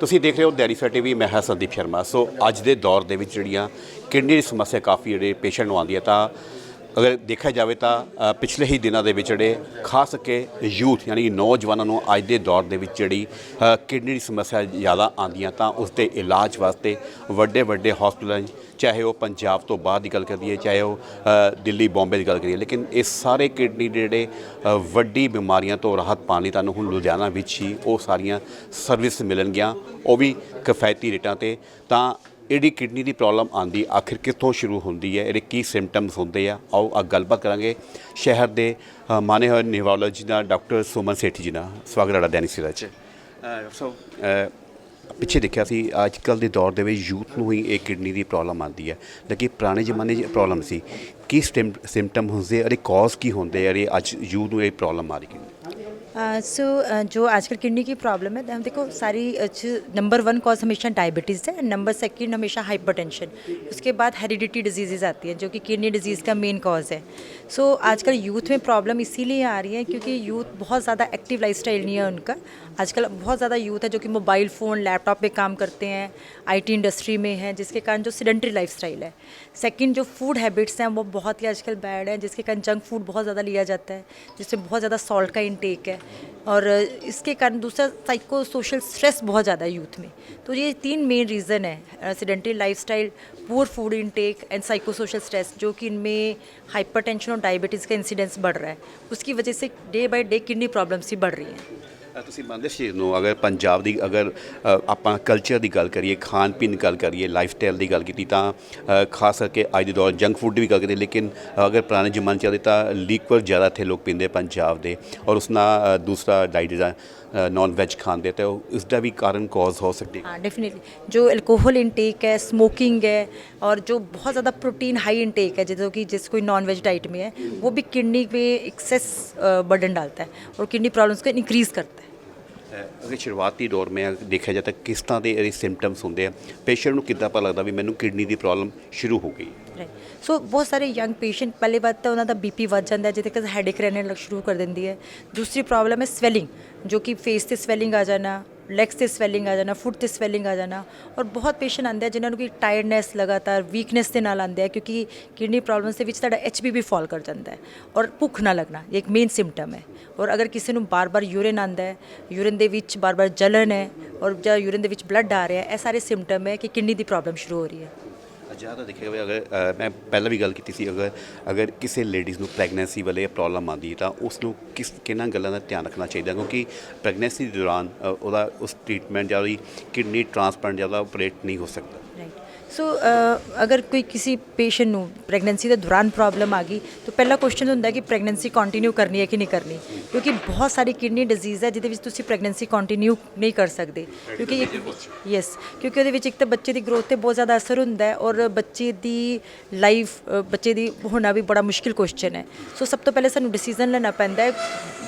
ਤੁਸੀਂ ਦੇਖ ਰਹੇ ਹੋ ਡੈਰੀ ਫੈ ਟੀਵੀ, ਮੈਂ ਹਾਂ ਸੰਦੀਪ ਸ਼ਰਮਾ। ਸੋ ਅੱਜ ਦੇ ਦੌਰ ਦੇ ਵਿੱਚ ਜਿਹੜੀਆਂ ਕਿਡਨੀ ਦੀ ਸਮੱਸਿਆ ਕਾਫੀ ਜਿਹੜੇ ਪੇਸ਼ੈਂਟ ਨੂੰ ਆਉਂਦੀ ਹੈ ਤਾਂ ਅਗਰ ਦੇਖਿਆ ਜਾਵੇ ਤਾਂ ਪਿਛਲੇ ਹੀ ਦਿਨਾਂ ਦੇ ਵਿੱਚ ਜਿਹੜੇ ਖਾਸ ਕਰਕੇ ਯੂਥ ਯਾਨੀ ਨੌਜਵਾਨਾਂ ਨੂੰ ਅੱਜ ਦੇ ਦੌਰ ਦੇ ਵਿੱਚ ਜਿਹੜੀ ਕਿਡਨੀ ਦੀ ਸਮੱਸਿਆ ਜ਼ਿਆਦਾ ਆਉਂਦੀਆਂ ਤਾਂ ਉਸ ਦੇ ਇਲਾਜ ਵਾਸਤੇ ਵੱਡੇ ਵੱਡੇ ਹਸਪਤਾਲਾਂ ਚਾਹੇ ਉਹ ਪੰਜਾਬ ਤੋਂ ਬਾਹਰ ਦੀ ਗੱਲ ਕਰੀਏ, ਚਾਹੇ ਉਹ ਦਿੱਲੀ ਬੰਬੇ ਦੀ ਗੱਲ ਕਰੀਏ, ਲੇਕਿਨ ਇਹ ਸਾਰੇ ਕਿਡਨੀ ਦੇ ਜਿਹੜੇ ਵੱਡੀ ਬਿਮਾਰੀਆਂ ਤੋਂ ਰਾਹਤ ਪਾਉਣ ਲਈ ਤੁਹਾਨੂੰ ਹੁਣ ਲੁਧਿਆਣਾ ਵਿੱਚ ਹੀ ਉਹ ਸਾਰੀਆਂ ਸਰਵਿਸ ਮਿਲਣਗੀਆਂ, ਉਹ ਵੀ ਕਿਫਾਇਤੀ ਰੇਟਾਂ ਤੇ ਤਾਂ ਇਹਦੀ ਕਿਡਨੀ ਦੀ ਪ੍ਰੋਬਲਮ ਆਂਦੀ ਆਖਿਰ ਕਿੱਥੋਂ ਸ਼ੁਰੂ ਹੁੰਦੀ ਹੈ ਇਹਦੇ ਕੀ ਸਿੰਪਟਮਸ ਹੁੰਦੇ ਆ ਆਓ ਆ ਗੱਲਬਾਤ ਕਰਾਂਗੇ ਸ਼ਹਿਰ ਦੇ ਮਾਨੇ ਹੋਏ ਨਿਊਰੋਲੋਜੀ ਦਾ ਡਾਕਟਰ ਸੁਮਨ ਸੇਠੀ ਜੀ ਨਾਲ। ਸਵਾਗਤ ਹੈ ਦੈਨਿਕ ਸਿਰਾ ਚ। ਸੋ ਪਿੱਛੇ ਦੇਖਿਆ ਸੀ ਅੱਜ ਕੱਲ ਦੇ ਦੌਰ ਦੇ ਵਿੱਚ ਯੂਥ ਨੂੰ ਹੀ ਇਹ ਕਿਡਨੀ ਦੀ ਪ੍ਰੋਬਲਮ ਆਉਂਦੀ ਹੈ। ਲੇਕਿਨ ਪੁਰਾਣੇ ਜ਼ਮਾਨੇ 'ਚ ਪ੍ਰੋਬਲਮ ਸੀ। ਕੀ ਸਿੰਪਟਮ ਹੁੰਦੇ ਅਰੇ ਕਾਜ਼ ਕੀ ਹੁੰਦੇ ਆ ਇਹ ਅੱਜ ਯੂਥ ਨੂੰ ਇਹ ਪ੍ਰੋਬਲਮ ਆ ਰਹੀ ਹੈ सो जो आजकल किडनी की प्रॉब्लम है देखो सारी नंबर वन कॉज हमेशा डायबिटीज़ है नंबर सेकंड हमेशा हाइपरटेंशन उसके बाद हेरिडिटी डिज़ीज़ आती हैं जो कि किडनी डिज़ीज़ का मेन कॉज है. सो so, आजकल यूथ में प्रॉब्लम इसीलिए आ रही है क्योंकि यूथ बहुत ज़्यादा एक्टिव लाइफस्टाइल नहीं है उनका. आजकल बहुत ज़्यादा यूथ है जो कि मोबाइल फ़ोन लैपटॉप पे काम करते हैं आईटी इंडस्ट्री में है जिसके कारण जो सिडेंट्री लाइफस्टाइल है. सेकंड जो फ़ूड हैबिट्स हैं वो बहुत ही आजकल बैड है जिसके कारण जंक फ़ूड बहुत ज़्यादा लिया जाता है जिससे बहुत ज़्यादा सॉल्ट का इनटेक है. और इसके कारण दूसरा साइको सोशल स्ट्रेस बहुत ज़्यादा है यूथ में तो ये तीन मेन रीज़न है sedentary lifestyle poor food intake and psychosocial stress जो कि इनमें हाइपरटेंशन और डायबिटीज़ का इंसिडेंस बढ़ रहा है उसकी वजह से day by day kidney problems ही बढ़ रही हैं ਅ, ਤੁਸੀਂ ਮੰਨਦੇ ਸੀ ਨੂੰ ਅਗਰ ਪੰਜਾਬ ਦੀ ਅਗਰ ਅ, ਆਪਾਂ ਕਲਚਰ ਦੀ ਗੱਲ ਕਰੀਏ ਖਾਣ ਪੀਣ ਦੀ ਗੱਲ ਕਰੀਏ ਲਾਈਫ ਸਟਾਈਲ ਦੀ ਗੱਲ ਕੀਤੀ ਤਾਂ ਅ, ਖਾਸ ਕਰਕੇ ਅੱਜ ਦੇ ਦੌਰ ਜੰਕ ਫੂਡ ਦੀ ਵੀ ਗੱਲ ਕਰੀਏ ਲੇਕਿਨ ਅਗਰ ਪੁਰਾਣੇ ਜ਼ਮਾਨੇ ਚੱਲਦੇ ਤਾਂ ਲਿਕਵਰ ਜ਼ਿਆਦਾ ਇੱਥੇ ਲੋਕ ਪੀਂਦੇ ਪੰਜਾਬ ਦੇ ਔਰ ਉਸ ਨਾਲ ਅ, ਦੂਸਰਾ ਡਾਈਟ ਦਾ ਨਾਨ ਵੈਜ ਖਾਂਦੇ ਤੇ ਉਹ ਇਸ ਦਾ ਵੀ ਕਾਰਨ ਕਾਜ਼ ਹੋ ਸਕਦੀ हाँ डेफिनेटली जो अल्कोहल इंटेक है स्मोकिंग है और जो बहुत ज़्यादा प्रोटीन हाई इंटेक है जैसे कि जिस कोई नॉन वेज डाइट में है वो भी किडनी पे एक्सेस बर्डन डालता है और किडनी प्रॉब्लम्स को इंक्रीज़ करता है ਅ, ਅਗਰ ਸ਼ੁਰੂਆਤੀ ਦੌਰ ਮੈਂ ਦੇਖਿਆ ਜਾਂਦਾ ਕਿਸ ਤਰ੍ਹਾਂ ਦੇ ਇਹਦੇ ਸਿੰਪਟਮਸ ਹੁੰਦੇ ਆ? ਪੇਸ਼ੈਂਟ ਨੂੰ ਕਿੱਦਾਂ ਪਤਾ ਲੱਗਦਾ ਵੀ ਮੈਨੂੰ ਕਿਡਨੀ ਦੀ ਪ੍ਰੋਬਲਮ ਸ਼ੁਰੂ ਹੋ ਗਈ? ਸੋ ਬਹੁਤ ਸਾਰੇ ਯੰਗ ਪੇਸ਼ੈਂਟ ਪਹਿਲੇ ਵਾਰ ਤਾਂ ਉਹਨਾਂ ਦਾ ਬੀਪੀ ਵੱਧ ਜਾਂਦਾ ਜਿੱਥੇ ਕਿ ਹੈਡੇਕ ਰਹਿਣੇ ਲੱਗ ਸ਼ੁਰੂ ਕਰ ਦਿੰਦੀ ਹੈ। ਦੂਸਰੀ ਪ੍ਰੋਬਲਮ ਹੈ ਸਵੈਲਿੰਗ ਜੋ ਕਿ ਫੇਸ ਤੇ ਸਵੈਲਿੰਗ ਆ ਜਾਣਾ ਲੈਗਸ ਤੇ ਸਵੈਲਿੰਗ ਆ ਜਾਣਾ ਫੁੱਟ ਤੇ ਸਵੈਲਿੰਗ ਆ ਜਾਣਾ। ਔਰ ਬਹੁਤ ਪੇਸ਼ੈਂਟ ਆਉਂਦੇ ਆ ਜਿਨ੍ਹਾਂ ਨੂੰ ਕਿ ਟਾਇਰਡਨੈਸ ਲਗਾਤਾਰ ਵੀਕਨੈਸ ਦੇ ਨਾਲ ਆਉਂਦੇ ਆ ਕਿਉਂਕਿ ਕਿਡਨੀ ਪ੍ਰੋਬਲਮਸ ਦੇ ਵਿੱਚ ਤੁਹਾਡਾ ਐਚਬੀਬੀ ਫਾਲ ਕਰ ਜਾਂਦਾ ਹੈ। ਔਰ ਭੁੱਖ ਨਾ ਲੱਗਣਾ, ਇਹ ਇੱਕ ਮੇਨ ਸਿੰਪਟਮ ਹੈ। ਔਰ ਅਗਰ ਕਿਸੇ ਨੂੰ ਬਾਰ-ਬਾਰ ਯੂਰਿਨ ਆਉਂਦਾ ਹੈ ਯੂਰਿਨ ਦੇ ਵਿੱਚ ਬਾਰ-ਬਾਰ ਜਲਨ ਹੈ, ਔਰ ਜਾਂ ਯੂਰਿਨ ਦੇ ਵਿੱਚ ਬਲੱਡ ਆ ਰਿਹਾ ਹੈ, ਇਹ ਸਾਰੇ ਸਿੰਪਟਮ ਹੈ ਕਿ ਕਿਡਨੀ ਦੀ ਪ੍ਰੋਬਲਮ ਸ਼ੁਰੂ ਹੋ ਰਹੀ ਹੈ। ਜ਼ਿਆਦਾ ਦੇਖਿਆ ਜਾਵੇ ਅਗਰ ਅ, ਮੈਂ ਪਹਿਲਾਂ ਵੀ ਗੱਲ ਕੀਤੀ ਸੀ ਅਗਰ ਅਗਰ ਕਿਸੇ ਲੇਡੀਜ਼ ਨੂੰ ਪ੍ਰੈਗਨੈਂਸੀ ਵਾਲੇ ਪ੍ਰੋਬਲਮ ਆਉਂਦੀ ਹੈ ਤਾਂ ਉਸ ਨੂੰ ਕਿਸ ਕਿਹਨਾਂ ਗੱਲਾਂ ਦਾ ਧਿਆਨ ਰੱਖਣਾ ਚਾਹੀਦਾ? ਕਿਉਂਕਿ ਪ੍ਰੈਗਨੈਂਸੀ ਦੇ ਦੌਰਾਨ ਅ, ਉਹਦਾ ਉਸ ਟ੍ਰੀਟਮੈਂਟ ਜਾਂ ਉਹਦੀ ਕਿਡਨੀ ਟ੍ਰਾਂਸਪਲਾਂਟ ਜ਼ਿਆਦਾ ਆਪਰੇਟ ਨਹੀਂ ਹੋ ਸਕਦਾ। ਰਾਈਟ ਸੋ ਅਗਰ ਕੋਈ ਕਿਸੇ ਪੇਸ਼ੈਂਟ ਨੂੰ ਪ੍ਰੈਗਨੈਂਸੀ ਦੇ ਦੌਰਾਨ ਪ੍ਰੋਬਲਮ ਆ ਗਈ ਤਾਂ ਪਹਿਲਾ ਕੁਐਸਚਨ ਹੁੰਦਾ ਕਿ ਪ੍ਰੈਗਨੈਂਸੀ ਕੰਟੀਨਿਊ ਕਰਨੀ ਹੈ ਕਿ ਨਹੀਂ ਕਰਨੀ ਕਿਉਂਕਿ ਬਹੁਤ ਸਾਰੀ ਕਿਡਨੀ ਡਿਜ਼ੀਜ਼ ਹੈ ਜਿਹਦੇ ਵਿੱਚ ਤੁਸੀਂ ਪ੍ਰੈਗਨੈਂਸੀ ਕੰਟੀਨਿਊ ਨਹੀਂ ਕਰ ਸਕਦੇ ਕਿਉਂਕਿ ਯੈਸ ਕਿਉਂਕਿ ਉਹਦੇ ਵਿੱਚ ਇੱਕ ਤਾਂ ਬੱਚੇ ਦੀ ਗਰੋਥ ਤੇ ਬਹੁਤ ਜ਼ਿਆਦਾ ਅਸਰ ਹੁੰਦਾ ਹੈ ਔਰ ਬੱਚੇ ਦੀ ਲਾਈਫ ਬੱਚੇ ਦੀ ਹੋਣਾ ਵੀ ਬੜਾ ਮੁਸ਼ਕਿਲ ਕੁਐਸਚਨ ਹੈ ਸੋ ਸਭ ਤੋਂ ਪਹਿਲੇ ਸਾਨੂੰ ਡਿਸੀਜਨ ਲੈਣਾ ਪੈਂਦਾ ਹੈ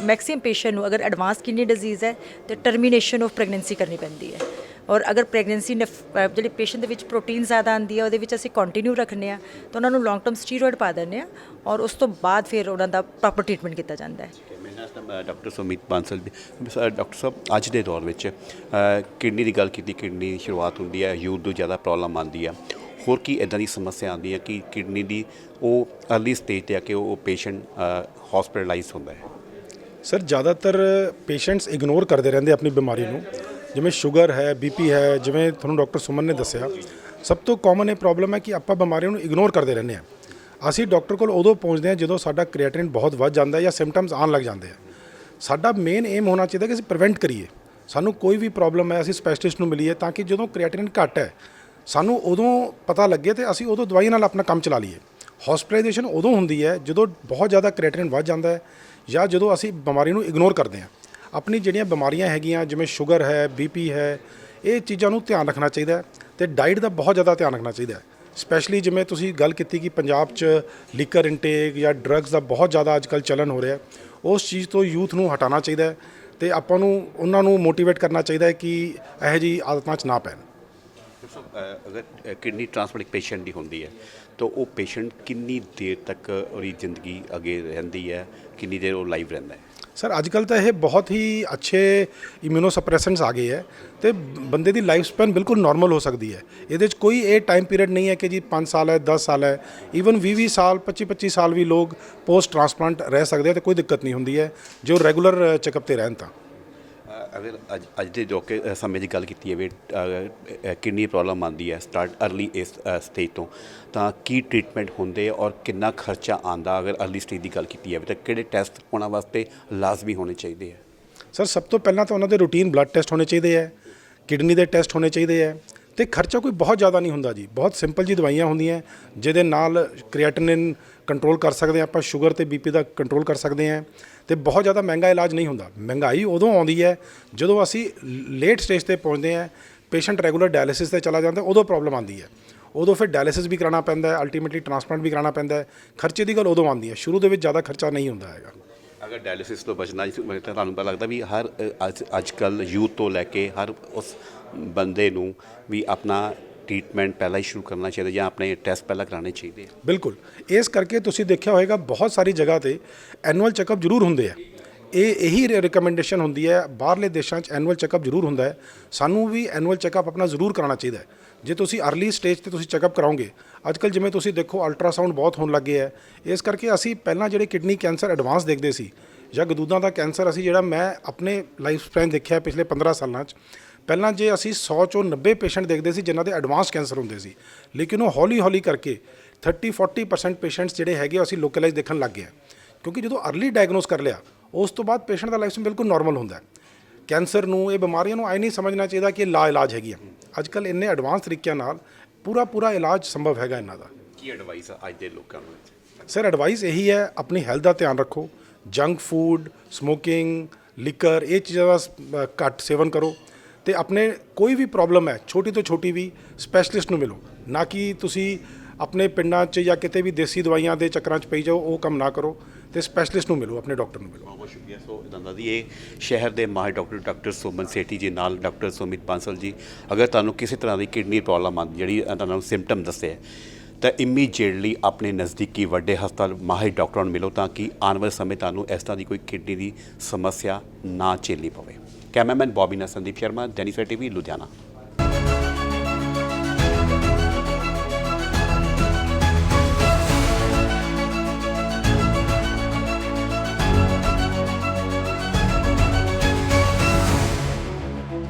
ਮੈਕਸਿਮਮ ਪੇਸ਼ੈਂਟ ਨੂੰ ਅਗਰ ਐਡਵਾਂਸ ਕਿਡਨੀ ਡਿਜ਼ੀਜ਼ ਹੈ ਤੇ ਟਰਮੀਨੇਸ਼ਨ ਆਫ ਪ੍ਰੈਗਨੈਂਸੀ ਕਰਨੀ ਪੈਂਦੀ ਹੈ ਔਰ ਅਗਰ ਪ੍ਰੈਗਨੈਂਸੀ ਨੇ ਜਿਹੜੇ ਪੇਸ਼ੈਂਟ ਦੇ ਵਿੱਚ ਪ੍ਰੋਟੀਨ ਜ਼ਿਆਦਾ ਆਂਦੀ ਹੈ ਉਹਦੇ ਵਿੱਚ ਅਸੀਂ ਕੰਟੀਨਿਊ ਰੱਖਨੇ ਆ ਤਾਂ ਉਹਨਾਂ ਨੂੰ ਲੌਂਗ ਟਰਮ ਸਟੀਰੋਇਡ ਪਾ ਦਿੰਦੇ ਆ ਔਰ ਉਸ ਤੋਂ ਬਾਅਦ ਫਿਰ ਉਹਨਾਂ ਦਾ ਪ੍ਰੋਪਰ ਟ੍ਰੀਟਮੈਂਟ ਕੀਤਾ ਜਾਂਦਾ ਹੈ। ਡਾਕਟਰ ਸੁਮਿਤ ਬਾਂਸਲ ਵੀ ਸਰ, ਡਾਕਟਰ ਸਾਹਿਬ ਅੱਜ ਦੇ ਦੌਰ ਵਿੱਚ ਕਿਡਨੀ ਦੀ ਗੱਲ ਕੀਤੀ ਕਿਡਨੀ ਦੀ ਸ਼ੁਰੂਆਤ ਹੁੰਦੀ ਹੈ ਯੂਥ ਨੂੰ ਜ਼ਿਆਦਾ ਪ੍ਰੋਬਲਮ ਆਉਂਦੀ ਹੈ। ਹੋਰ ਕੀ ਇਦਾਂ ਦੀ ਸਮੱਸਿਆ ਆਉਂਦੀ ਹੈ ਕਿ ਕਿਡਨੀ ਦੀ ਉਹ ਅਰਲੀ ਸਟੇਜ ਤੇ ਆ ਕੇ ਉਹ ਪੇਸ਼ੈਂਟ ਹਸਪੀਟਲਾਈਜ਼ ਹੁੰਦਾ ਹੈ? ਸਰ ਜ਼ਿਆਦਾਤਰ ਪੇਸ਼ੈਂਟਸ ਇਗਨੋਰ ਕਰਦੇ ਰਹਿੰਦੇ ਆਪਣੀ ਬਿਮਾਰੀ ਨੂੰ। ਜਿਵੇਂ ਸ਼ੂਗਰ ਹੈ ਬੀਪੀ ਹੈ, ਜਿਵੇਂ ਤੁਹਾਨੂੰ ਡਾਕਟਰ ਸੁਮਨ ਨੇ ਦੱਸਿਆ, ਸਭ ਤੋਂ ਕਾਮਨ ਇਹ ਪ੍ਰੋਬਲਮ ਹੈ ਕਿ ਆਪਾਂ ਬਿਮਾਰੀਆਂ ਨੂੰ ਇਗਨੋਰ ਕਰਦੇ ਰਹਿੰਦੇ ਆ ਅਸੀਂ ਡਾਕਟਰ ਕੋਲ ਉਦੋਂ ਪਹੁੰਚਦੇ ਹਾਂ ਜਦੋਂ ਸਾਡਾ ਕ੍ਰੀਏਟਿਨ ਬਹੁਤ ਵੱਧ ਜਾਂਦਾ ਹੈ ਜਾਂ ਸਿੰਪਟਮਸ ਆਉਣ ਲੱਗ ਜਾਂਦੇ ਆ। ਸਾਡਾ ਮੇਨ ਏਮ ਹੋਣਾ ਚਾਹੀਦਾ ਕਿ ਅਸੀਂ ਪ੍ਰੀਵੈਂਟ ਕਰੀਏ। ਸਾਨੂੰ ਕੋਈ ਵੀ ਪ੍ਰੋਬਲਮ ਹੈ, ਅਸੀਂ ਸਪੈਸ਼ਲਿਸਟ ਨੂੰ ਮਿਲੀਏ ਤਾਂ ਕਿ ਜਦੋਂ ਕ੍ਰੀਏਟਿਨ ਘੱਟ ਹੈ, ਸਾਨੂੰ ਉਦੋਂ ਪਤਾ ਲੱਗੇ ਤੇ ਅਸੀਂ ਉਦੋਂ ਦਵਾਈ ਨਾਲ ਆਪਣਾ ਕੰਮ ਚਲਾ ਲਈਏ। ਹਸਪੀਟਲਾਈਜੇਸ਼ਨ ਉਦੋਂ ਹੁੰਦੀ ਹੈ ਜਦੋਂ ਬਹੁਤ ਜ਼ਿਆਦਾ ਕ੍ਰੀਏਟਿਨ ਵੱਧ ਜਾਂਦਾ ਹੈ ਜਾਂ ਜਦੋਂ ਅਸੀਂ ਬਿਮਾਰੀ ਨੂੰ ਇਗਨੋਰ ਕਰਦੇ ਹਾਂ। ਆਪਣੀ ਜਿਹੜੀਆਂ ਬਿਮਾਰੀਆਂ ਹੈਗੀਆਂ, ਜਿਵੇਂ ਸ਼ੂਗਰ ਹੈ ਬੀਪੀ ਹੈ, ਇਹ ਚੀਜ਼ਾਂ ਨੂੰ ਧਿਆਨ ਰੱਖਣਾ ਚਾਹੀਦਾ ਹੈ ਤੇ ਡਾਈਟ ਦਾ ਬਹੁਤ ਜ਼ਿਆਦਾ ਧਿਆਨ ਰੱਖਣਾ ਚਾਹੀਦਾ ਹੈ। ਸਪੈਸ਼ਲੀ ਜਿਵੇਂ ਤੁਸੀਂ ਗੱਲ ਕੀਤੀ ਕਿ ਪੰਜਾਬ 'ਚ ਲੀਕਰ ਇਨਟੇਕ ਜਾਂ ਡਰੱਗਸ ਦਾ ਬਹੁਤ ਜ਼ਿਆਦਾ ਅੱਜਕੱਲ ਚਲਨ ਹੋ ਰਿਹਾ ਉਸ ਚੀਜ਼ ਤੋਂ ਯੂਥ ਨੂੰ ਹਟਾਉਣਾ ਚਾਹੀਦਾ ਹੈ ਤੇ ਆਪਾਂ ਨੂੰ, ਉਹਨਾਂ ਨੂੰ ਮੋਟੀਵੇਟ ਕਰਨਾ ਚਾਹੀਦਾ ਹੈ ਕਿ ਇਹੋ ਜਿਹੀ ਆਦਤਾਂ 'ਚ ਨਾ ਪੈਣ। ਸੋ ਅਗਰ ਕਿਡਨੀ ਟ੍ਰਾਂਸਪਲਾਂਟ ਇੱਕ ਪੇਸ਼ੈਂਟ ਦੀ ਹੁੰਦੀ ਹੈ, ਤਾਂ ਉਹ ਪੇਸ਼ੈਂਟ ਕਿੰਨੀ ਦੇਰ ਤੱਕ ਉਹਦੀ ਜ਼ਿੰਦਗੀ ਅੱਗੇ ਰਹਿੰਦੀ ਹੈ, ਕਿੰਨੀ ਦੇਰ ਉਹ ਲਾਈਵ ਰਹਿੰਦਾ ਹੈ? ਸਰ ਅੱਜ ਕੱਲ ਤਾਂ ਇਹ ਬਹੁਤ ਹੀ ਅੱਛੇ ਇਮਿਊਨੋਸਪਰੈਸੈਂਟਸ ਆ ਗਏ ਹੈ ਤੇ ਬੰਦੇ ਦੀ ਲਾਈਫ ਸਪੈਨ ਬਿਲਕੁਲ ਨਾਰਮਲ ਹੋ ਸਕਦੀ ਹੈ। ਇਹਦੇ 'ਚ ਕੋਈ ਇਹ ਟਾਈਮ ਪੀਰੀਅਡ ਨਹੀਂ ਹੈ ਕਿ ਜੀ 5 ਸਾਲ ਹੈ 10 ਸਾਲ ਹੈ ਈਵਨ 20 20 ਸਾਲ 25 25 ਸਾਲ ਵੀ ਲੋਕ ਪੋਸਟ ਟ੍ਰਾਂਸਪਲਾਂਟ ਰਹਿ ਸਕਦੇ ਆ ਤੇ ਕੋਈ ਦਿੱਕਤ ਨਹੀਂ ਹੁੰਦੀ ਹੈ, ਜੋ ਰੈਗੂਲਰ ਚੈੱਕਅਪ ਤੇ ਰਹਿਣ ਤਾਂ। ਅਗਰ ਅੱਜ ਅੱਜ ਦੇ ਜੋ ਕਿ ਸਮੇਂ ਦੀ ਗੱਲ ਕੀਤੀ ਜਾਵੇ ਕਿਡਨੀ ਪ੍ਰੋਬਲਮ ਆਉਂਦੀ ਹੈ ਸਟਾਰਟ ਅਰਲੀ ਇਸ ਸਟੇਜ ਤੋਂ, ਤਾਂ ਕੀ ਟ੍ਰੀਟਮੈਂਟ ਹੁੰਦੇ ਔਰ ਕਿੰਨਾ ਖਰਚਾ ਆਂਦਾ ਅਗਰ ਅਰਲੀ ਸਟੇਜ ਦੀ ਗੱਲ ਕੀਤੀ ਜਾਵੇ, ਤਾਂ ਕਿਹੜੇ ਟੈਸਟ ਹੋਣਾ ਵਾਸਤੇ ਲਾਜ਼ਮੀ ਹੋਣੇ ਚਾਹੀਦੇ ਆ? ਸਰ, ਸਭ ਤੋਂ ਪਹਿਲਾਂ ਤਾਂ ਉਹਨਾਂ ਦੇ ਰੂਟੀਨ ਬਲੱਡ ਟੈਸਟ ਹੋਣੇ ਚਾਹੀਦੇ ਹੈ ਕਿਡਨੀ ਦੇ ਟੈਸਟ ਹੋਣੇ ਚਾਹੀਦੇ ਹੈ ਤੇ ਖਰਚਾ ਕੋਈ ਬਹੁਤ ਜ਼ਿਆਦਾ ਨਹੀਂ ਹੁੰਦਾ ਜੀ। ਬਹੁਤ ਸਿੰਪਲ ਜੀ ਦਵਾਈਆਂ ਹੁੰਦੀਆਂ, ਜਿਹਦੇ ਨਾਲ ਕ੍ਰੀਏਟਿਨਿਨ ਕੰਟਰੋਲ ਕਰ ਸਕਦੇ ਹਾਂ ਆਪਾਂ ਸ਼ੂਗਰ ਤੇ ਬੀਪੀ ਦਾ ਕੰਟਰੋਲ ਕਰ ਸਕਦੇ ਹਾਂ ਤੇ ਬਹੁਤ ਜ਼ਿਆਦਾ ਮਹਿੰਗਾ ਇਲਾਜ ਨਹੀਂ ਹੁੰਦਾ। ਮਹਿੰਗਾਈ ਉਦੋਂ ਆਉਂਦੀ ਹੈ ਜਦੋਂ ਅਸੀਂ ਲੇਟ ਸਟੇਜ ਤੇ ਪਹੁੰਚਦੇ ਹਾਂ ਪੇਸ਼ੈਂਟ ਰੈਗੂਲਰ ਡਾਇਲਿਸਿਸ ਤੇ ਚਲਾ ਜਾਂਦਾ, ਉਦੋਂ ਪ੍ਰੋਬਲਮ ਆਉਂਦੀ ਹੈ। ਉਦੋਂ ਫਿਰ ਡਾਇਲਿਸਿਸ ਵੀ ਕਰਾਉਣਾ ਪੈਂਦਾ ਹੈ ਅਲਟੀਮੇਟਲੀ ਟ੍ਰਾਂਸਪਲਾਂਟ ਵੀ ਕਰਾਉਣਾ ਪੈਂਦਾ ਹੈ, ਖਰਚੇ ਦੀ ਗੱਲ ਉਦੋਂ ਆਉਂਦੀ ਹੈ। ਸ਼ੁਰੂ ਦੇ ਵਿੱਚ ਜ਼ਿਆਦਾ ਖਰਚਾ ਨਹੀਂ ਹੁੰਦਾ ਹੈਗਾ। ਅਗਰ ਡਾਇਲਿਸਿਸ ਤੋਂ ਬਚਣਾ ਤੁਹਾਨੂੰ ਪਤਾ ਲੱਗਦਾ ਵੀ ਹਰ ਅੱਜ ਅੱਜ ਕੱਲ ਯੂਥ ਤੋਂ ਲੈ ਕੇ ਹਰ ਉਸ ਬੰਦੇ ਨੂੰ ਵੀ ਆਪਣਾ ਟ੍ਰੀਟਮੈਂਟ ਪਹਿਲਾਂ ਹੀ ਸ਼ੁਰੂ ਕਰਨਾ ਚਾਹੀਦਾ ਜਾਂ ਆਪਣੇ ਟੈਸਟ ਪਹਿਲਾਂ ਕਰਾਉਣੇ ਚਾਹੀਦੇ ਬਿਲਕੁਲ। ਇਸ ਕਰਕੇ ਤੁਸੀਂ ਦੇਖਿਆ ਹੋਵੇਗਾ ਬਹੁਤ ਸਾਰੀ ਜਗ੍ਹਾ ਤੇ ਐਨੂਅਲ ਚੈੱਕਅਪ ਜ਼ਰੂਰ ਹੁੰਦੇ ਆ। ਇਹ ਇਹੀ ਰਿਕਮੈਂਡੇਸ਼ਨ ਹੁੰਦੀ ਹੈ, ਬਾਹਰਲੇ ਦੇਸ਼ਾਂ 'ਚ ਐਨੂਅਲ ਚੈੱਕਅਪ ਜ਼ਰੂਰ ਹੁੰਦਾ ਹੈ। ਸਾਨੂੰ ਵੀ ਐਨੂਅਲ ਚੈੱਕਅਪ ਆਪਣਾ ਜ਼ਰੂਰ ਕਰਾਉਣਾ ਚਾਹੀਦਾ ਹੈ। ਜੇ ਤੁਸੀਂ ਅਰਲੀ ਸਟੇਜ ਤੇ ਤੁਸੀਂ ਚੈੱਕਅਪ ਕਰਾਉਂਗੇ ਅੱਜ ਅੱਜਕੱਲ ਜਿਵੇਂ ਤੁਸੀਂ ਦੇਖੋ ਅਲਟਰਾਸਾਊਂਡ ਬਹੁਤ ਹੋਣ ਲੱਗੇ ਹੈ, ਇਸ ਕਰਕੇ ਅਸੀਂ ਪਹਿਲਾਂ ਜਿਹੜੇ ਕਿਡਨੀ ਕੈਂਸਰ ਐਡਵਾਂਸ ਦੇਖਦੇ ਸੀ ਜਾਂ ਗਦੂਦਾਂ ਦਾ ਕੈਂਸਰ ਅਸੀਂ ਜਿਹੜਾ ਮੈਂ ਆਪਣੇ ਲਾਈਫ ਸਪੈਨ ਦੇਖਿਆ ਪਿਛਲੇ 15 ਸਾਲਾਂ 'ਚ, ਪਹਿਲਾਂ ਜੇ ਅਸੀਂ 100 ਚੋਂ 90 ਪੇਸ਼ੈਂਟ ਦੇਖਦੇ ਸੀ ਜਿਨ੍ਹਾਂ ਦੇ ਐਡਵਾਂਸ ਕੈਂਸਰ ਹੁੰਦੇ ਸੀ, ਲੇਕਿਨ ਉਹ ਹੌਲੀ ਹੌਲੀ ਕਰਕੇ 30 40% ਪੇਸ਼ੈਂਟਸ ਜਿਹੜੇ ਹੈਗੇ ਉਹ ਅਸੀਂ ਲੋਕਲਾਈਜ਼ ਦੇਖਣ ਲੱਗ ਗਏ ਕਿਉਂਕਿ ਜਦੋਂ ਅਰਲੀ ਡਾਇਗਨੋਸ ਕਰ ਲਿਆ, ਉਸ ਤੋਂ ਬਾਅਦ ਪੇਸ਼ੈਂਟ ਦਾ ਲਾਈਫ ਸਪੈਨ ਬਿਲਕੁਲ ਨਾਰਮਲ ਹੁੰਦਾ ਹੈ। ਕੈਂਸਰ ਨੂੰ ਇਹ ਬਿਮਾਰੀਆਂ ਨੂੰ ਆਈ ਨਹੀਂ ਸਮਝਣਾ ਚਾਹੀਦਾ ਕਿ ਇਹ ਲਾ ਇਲਾਜ ਹੈਗੀਆਂ ਅੱਜ ਕੱਲ ਇੰਨੇ ਐਡਵਾਂਸ ਤਰੀਕਿਆਂ ਨਾਲ ਪੂਰਾ ਪੂਰਾ ਇਲਾਜ ਸੰਭਵ ਹੈਗਾ ਇਹਨਾਂ ਦਾ। ਕੀ ਐਡਵਾਈਸ ਆ ਅੱਜ ਦੇ ਲੋਕਾਂ ਨੂੰ? ਸਰ ਐਡਵਾਈਸ ਇਹੀ ਹੈ ਆਪਣੀ ਹੈਲਥ ਦਾ ਧਿਆਨ ਰੱਖੋ। ਜੰਕ ਫੂਡ ਸਮੋਕਿੰਗ ਲਿਕਰ ਇਹ ਚੀਜ਼ਾਂ ਦਾ ਘੱਟ ਸੇਵਨ ਕਰੋ ਤੇ ਆਪਣੇ ਕੋਈ ਵੀ ਪ੍ਰੋਬਲਮ ਹੈ ਛੋਟੀ ਤੋਂ ਛੋਟੀ ਵੀ ਸਪੈਸ਼ਲਿਸਟ ਨੂੰ ਮਿਲੋ। ਨਾ ਕਿ ਤੁਸੀਂ ਆਪਣੇ ਪਿੰਡਾਂ 'ਚ ਜਾਂ ਕਿਤੇ ਵੀ ਦੇਸੀ ਦਵਾਈਆਂ ਦੇ ਚੱਕਰਾਂ 'ਚ ਪਈ ਜਾਓ ਉਹ ਕੰਮ ਨਾ ਕਰੋ। ਤੇ ਸਪੈਸ਼ਲਿਸਟ ਨੂੰ ਮਿਲੋ, ਆਪਣੇ ਡਾਕਟਰ ਨੂੰ ਮਿਲੋ। ਬਹੁਤ ਬਹੁਤ ਸ਼ੁਕਰੀਆ। ਸੋ ਦੰਦਾ ਦੀ ਇਹ ਸ਼ਹਿਰ ਦੇ ਮਾਹਿਰ ਡਾਕਟਰ ਡਾਕਟਰ ਸੋਮਨ ਸੇਠੀ ਜੀ ਨਾਲ ਡਾਕਟਰ ਸੁਮਿਤ ਬਾਂਸਲ ਜੀ, ਅਗਰ ਤੁਹਾਨੂੰ ਕਿਸੇ ਤਰ੍ਹਾਂ ਦੀ ਕਿਡਨੀ ਪ੍ਰੋਬਲਮ ਆਉਂਦੀ ਜਿਹੜੀ ਤੁਹਾਨੂੰ ਸਿੰਪਟਮ ਦੱਸੇ ਤਾਂ ਇਮੀਡੀਏਟਲੀ ਆਪਣੇ ਨਜ਼ਦੀਕੀ ਵੱਡੇ ਹਸਪਤਾਲ ਮਾਹਿਰ ਡਾਕਟਰਾਂ ਨੂੰ ਮਿਲੋ, ਤਾਂ ਕਿ ਆਉਣ ਵਾਲੇ ਸਮੇਂ ਤੁਹਾਨੂੰ ਇਸ ਤਰ੍ਹਾਂ ਦੀ ਕੋਈ ਕਿਡਨੀ ਦੀ ਸਮੱਸਿਆ ਨਾ ਝੇਲਣੀ ਪਵੇ। ਕੈਮਰਾਮੈਨ ਬੌਬੀ ਨਾਲ ਸੰਦੀਪ ਸ਼ਰਮਾ ਡੈਨੀਸਰ ਟੀਵੀ ਲੁਧਿਆਣਾ।